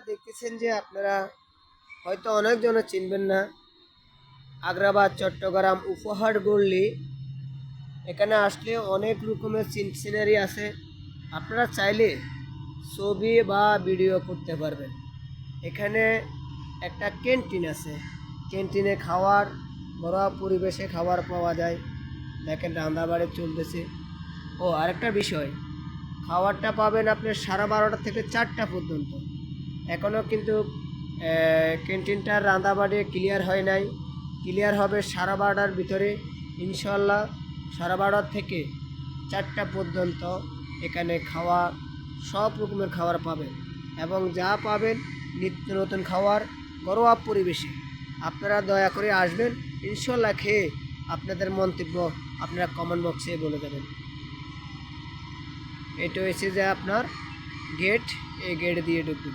দেখতেছেন যে আপনারা হয়তো অনেকজনে চিনবেন না। আগ্রাবাদ, চট্টগ্রাম উপহার গড়লি এখানে আসলে অনেক রকমের সিন- সিনারি আছে। আপনারা চাইলে ছবি বা ভিডিও করতে পারবেন। এখানে একটা ক্যান্টিন আছে। ক্যান্টিনে খাওয়ার বড় পরিবেশে খাবার পাওয়া যায়। দেখেন রান্নাবাড়ি চলতেছে। ও, আরেকটা বিষয়, খাবারটা পাবেন আপনি সাড়ে বারোটা থেকে চারটা পর্যন্ত। এখনও কিন্তু ক্যান্টিনটার রান্নাবাড়ি ক্লিয়ার হয় নাই। ক্লিয়ার হবে সারা বারোটার ভিতরে। ইনশাল্লাহ সাড়ে বারোটার থেকে চারটা পর্যন্ত এখানে খাওয়া, সব রকমের খাবার পাবেন। এবং যা পাবেন নিত্য নতুন খাবার ঘরোয়া পরিবেশে। আপনারা দয়া করে আসবেন ইনশাল্লাহ খেয়ে আপনাদের মন্তব্য আপনারা কমেন্ট বক্সে বলে দেবেন। এটা হয়েছে যে আপনার গেট এই গেট দিয়ে ঢুকবেন।